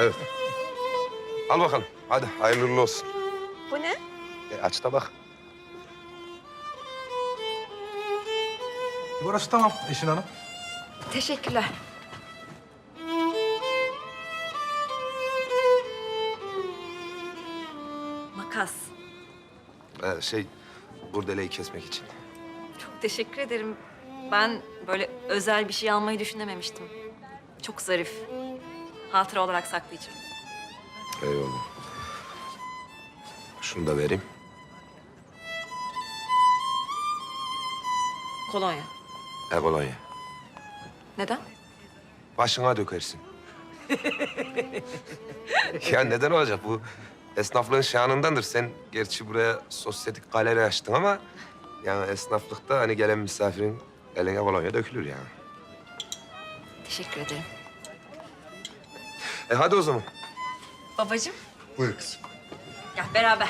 Evet. Al bakalım. Hadi hayırlı uğurlu olsun. Bu ne? E, aç da bak. Burası tamam Eşin Hanım. Teşekkürler. Makas. Ee, şey, burdeleyi kesmek için. Çok teşekkür ederim. Ben böyle özel bir şey almayı düşünememiştim. Çok zarif. Hatıra olarak saklayacağım. Eyvallah. Şunu da vereyim. Kolonya. E kolonya. Neden? Başına dökersin. ya neden olacak bu? Esnaflığın şanındandır. Sen gerçi buraya sosyetik galeri açtın ama... ...yani esnaflıkta hani gelen misafirin eline kolonya dökülür yani. Teşekkür ederim. E hadi o zaman. Babacığım, Buyur kızım. gel beraber.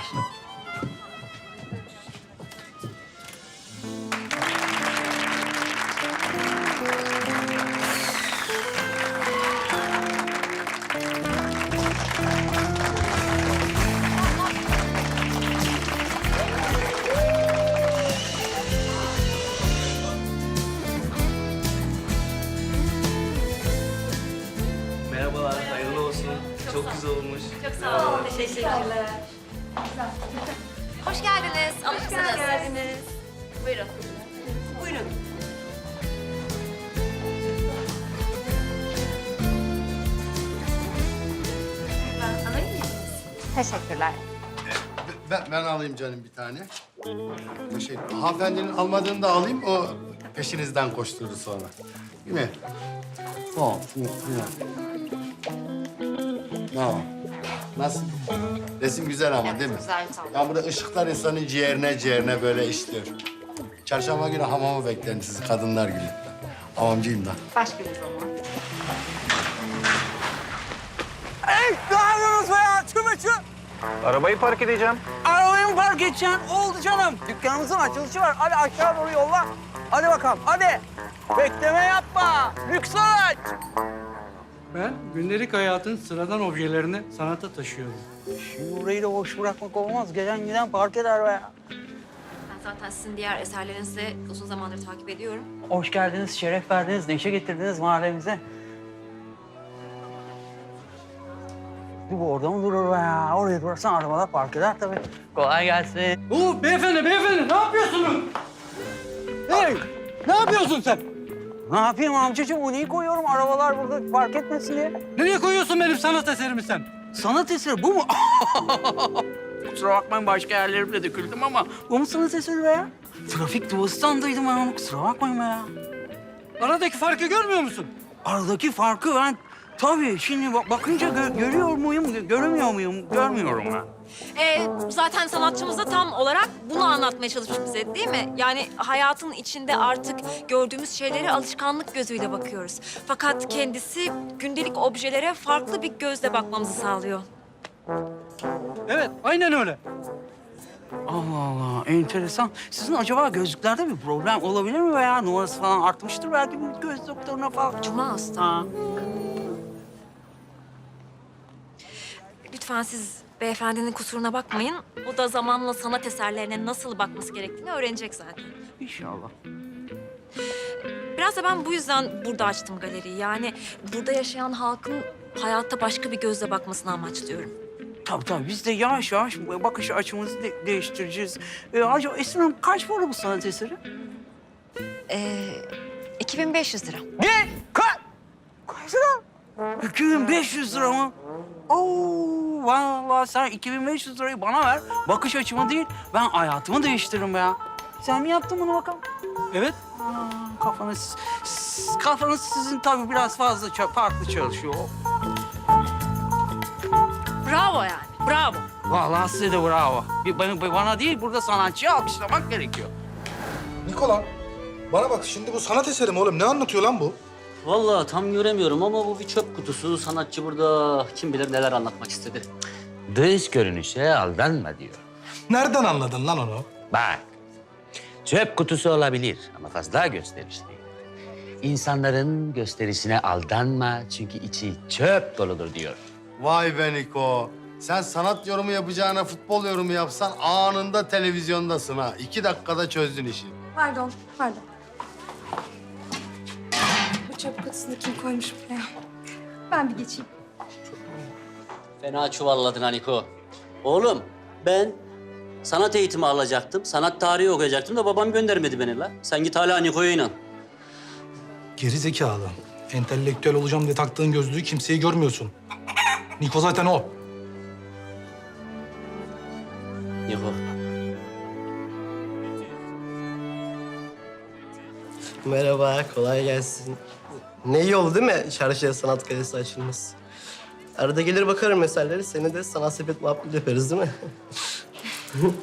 Teşekkürler. Hoş geldiniz. Hoş geldiniz. Buyurun. Buyurun. Teşekkürler. Ben, ben alayım canım bir tane. Şey, hanımefendinin almadığını da alayım, o peşinizden koşturur sonra. Değil mi? Tamam. hı. Tamam. Nasıl? Resim güzel ama değil mi? güzel, tamam. Ya burada ışıklar insanın ciğerine ciğerine böyle işliyor. Çarşamba günü hamama beklerim sizi kadınlar günü. Hamamcıyım da. Başka bir zaman. Arabayı park edeceğim. Arabayı mı park edeceksin? Oldu canım. Dükkanımızın açılışı var. Hadi aşağı doğru yolla. Hadi bakalım, hadi. Bekleme yapma. Lüks araç. Ben gündelik hayatın sıradan objelerini sanata taşıyorum. Şimdi burayı da boş bırakmak olmaz. Gelen giden park eder be. Ben zaten sizin diğer eserlerinizi uzun zamandır takip ediyorum. Hoş geldiniz, şeref verdiniz, neşe getirdiniz mahallemize. Bu orada mı durur be ya? Oraya durursan arabalar park eder tabii. Kolay gelsin. Oo beyefendi, beyefendi ne yapıyorsunuz? Hey, ne yapıyorsun sen? Ne yapayım amcacığım? O neyi koyuyorum? Arabalar burada park etmesin diye. Nereye koyuyorsun benim sanat eserimi sen? Sanat eseri bu mu? Kusura bakmayın başka yerlerimde döküldüm ama bu mu sanat eseri be ya? Trafik duası sandıydım ben onu. Kusura bakmayın be ya. Aradaki farkı görmüyor musun? Aradaki farkı ben tabii şimdi bak- bakınca gö- görüyor muyum, gö- göremiyor muyum? Görmüyorum ben. Ee, zaten sanatçımız da tam olarak bunu anlatmaya çalışmış bize değil mi? Yani hayatın içinde artık gördüğümüz şeylere alışkanlık gözüyle bakıyoruz. Fakat kendisi gündelik objelere farklı bir gözle bakmamızı sağlıyor. Evet, aynen öyle. Allah Allah, enteresan. Sizin acaba gözlüklerde bir problem olabilir mi veya numarası falan artmıştır belki bir göz doktoruna falan. Cuma hasta. Ha. Lütfen siz beyefendinin kusuruna bakmayın. O da zamanla sanat eserlerine nasıl bakması gerektiğini öğrenecek zaten. İnşallah. Biraz da ben bu yüzden burada açtım galeriyi. Yani burada yaşayan halkın hayata başka bir gözle bakmasını amaçlıyorum. Tabii tabii biz de yavaş yavaş bakış açımızı de- değiştireceğiz. Ee, acaba Esin Hanım kaç para bu sanat eseri? Ee, 2500 lira. Ne? Kaç? Kaç lira? 2500 lira mı? Oo, vallahi sen 2500 lirayı bana ver. Bakış açımı değil, ben hayatımı değiştiririm be ya. Sen mi yaptın bunu bakalım? Evet, Aa, kafanız, kafanız sizin tabii biraz fazla farklı çalışıyor. Bravo yani, bravo. Vallahi size de bravo. Bir bana, bana değil, burada sanatçıyı alkışlamak gerekiyor. Nikola, bana bak şimdi bu sanat eseri mi oğlum? Ne anlatıyor lan bu? Vallahi tam göremiyorum ama bu bir çöp kutusu. Sanatçı burada kim bilir neler anlatmak istedi. Dış görünüşe aldanma diyor. Nereden anladın lan onu? Bak, çöp kutusu olabilir ama fazla gösterişli. İnsanların gösterisine aldanma çünkü içi çöp doludur diyor. Vay be Niko. Sen sanat yorumu yapacağına futbol yorumu yapsan anında televizyondasın ha. İki dakikada çözdün işi. Pardon, pardon. Çöp kutusunu kim koymuş buraya? Ben bir geçeyim. Fena çuvalladın Aniko. Oğlum ben sanat eğitimi alacaktım. Sanat tarihi okuyacaktım da babam göndermedi beni la. Sen git hala Niko'ya inan. Geri zekalı. Entelektüel olacağım diye taktığın gözlüğü kimseyi görmüyorsun. Niko zaten o. Niko. Merhaba, kolay gelsin. Ne iyi oldu değil mi çarşıya sanat galerisi açılması? Arada gelir bakarım meselelere, seni de sanat sepet muhabbeti yaparız değil mi?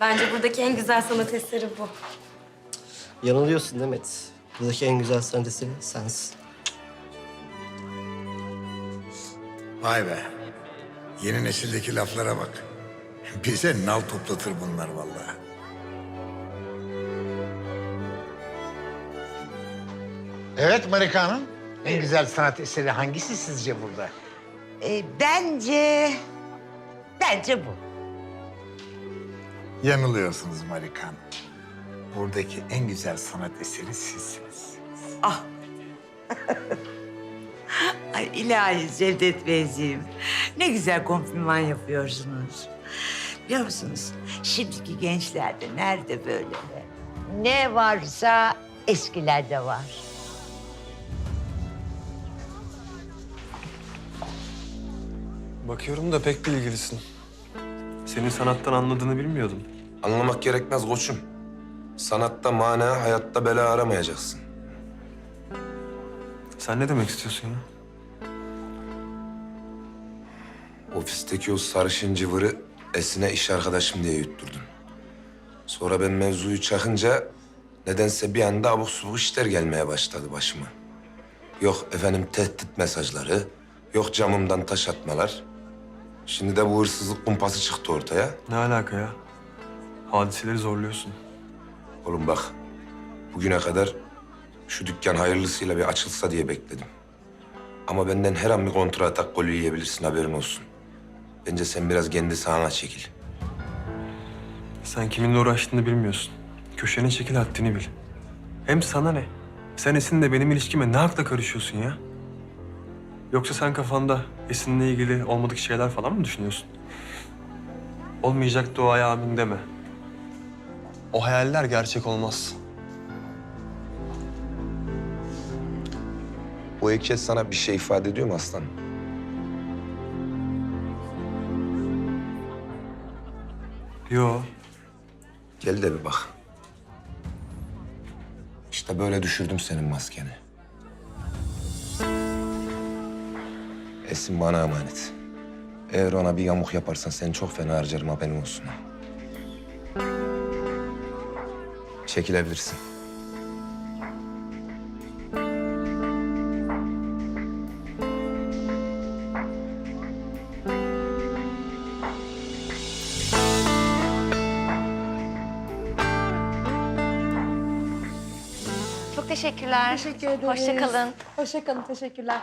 Bence buradaki en güzel sanat eseri bu. Yanılıyorsun Demet. Buradaki en güzel sanat eseri sensin. Vay be. Yeni nesildeki laflara bak. Bize nal toplatır bunlar vallahi. Evet Marika Hanım. En güzel sanat eseri hangisi sizce burada? E, bence... Bence bu. Yanılıyorsunuz Marika Hanım. Buradaki en güzel sanat eseri sizsiniz. Ah. Ay ilahi Cevdet Beyciğim. Ne güzel kompliman yapıyorsunuz. Biliyor musunuz? Şimdiki gençlerde nerede böyle? Ne varsa eskilerde var. Bakıyorum da pek bilgilisin. Senin sanattan anladığını bilmiyordum. Anlamak gerekmez koçum. Sanatta mana, hayatta bela aramayacaksın. Sen ne demek istiyorsun ya? Ofisteki o sarışın cıvırı Esin'e iş arkadaşım diye yutturdun. Sonra ben mevzuyu çakınca nedense bir anda abuk subuk işler gelmeye başladı başıma. Yok efendim tehdit mesajları, yok camımdan taş atmalar. Şimdi de bu hırsızlık kumpası çıktı ortaya. Ne alaka ya? Hadiseleri zorluyorsun. Oğlum bak, bugüne kadar şu dükkan hayırlısıyla bir açılsa diye bekledim. Ama benden her an bir kontra atak golü yiyebilirsin haberin olsun. Bence sen biraz kendi sahana çekil. Sen kiminle uğraştığını bilmiyorsun. Köşene çekil haddini bil. Hem sana ne? Sen Esin'le benim ilişkime ne hakla karışıyorsun ya? Yoksa sen kafanda Esin'le ilgili olmadık şeyler falan mı düşünüyorsun? Olmayacak duaya amin deme. O hayaller gerçek olmaz. Bu heykel sana bir şey ifade ediyor mu aslanım? Yo. Gel de bir bak. İşte böyle düşürdüm senin maskeni. Esin bana emanet. Eğer ona bir yamuk yaparsan seni çok fena harcarım haberin olsun. Çekilebilirsin. Çok teşekkürler. Teşekkür ederiz. Hoşça kalın. Hoşça kalın, teşekkürler.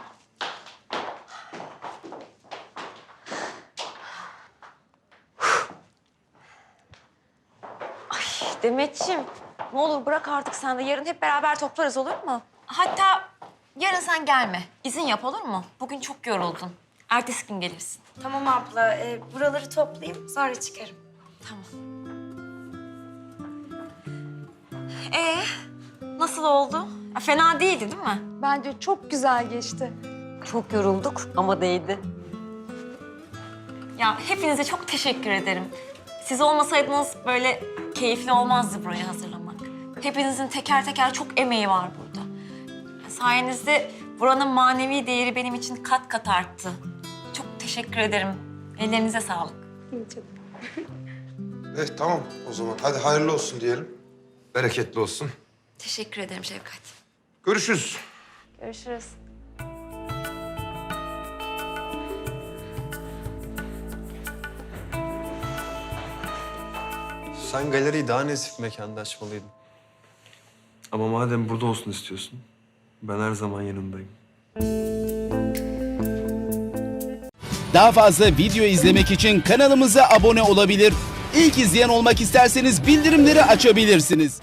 Demetciğim ne olur bırak artık sen de. Yarın hep beraber toplarız olur mu? Hatta yarın sen gelme. İzin yap olur mu? Bugün çok yoruldun. Ertesi gün gelirsin. Tamam abla, e, buraları toplayayım, sonra çıkarım. Tamam. Ee, nasıl oldu? Ya, Fena değildi değil mi? Bence çok güzel geçti. Çok yorulduk ama değdi. Ya hepinize çok teşekkür ederim. Siz olmasaydınız böyle keyifli olmazdı burayı hazırlamak. Hepinizin teker teker çok emeği var burada. Sayenizde buranın manevi değeri benim için kat kat arttı. Çok teşekkür ederim. Ellerinize sağlık. Eh tamam o zaman. Hadi hayırlı olsun diyelim. Bereketli olsun. Teşekkür ederim Şevkat. Görüşürüz. Görüşürüz. Sen galeriyi daha nezih bir mekanda açmalıydın. Ama madem burada olsun istiyorsun, Ben her zaman yanındayım. Daha fazla video izlemek için kanalımıza abone olabilir. İlk izleyen olmak isterseniz bildirimleri açabilirsiniz.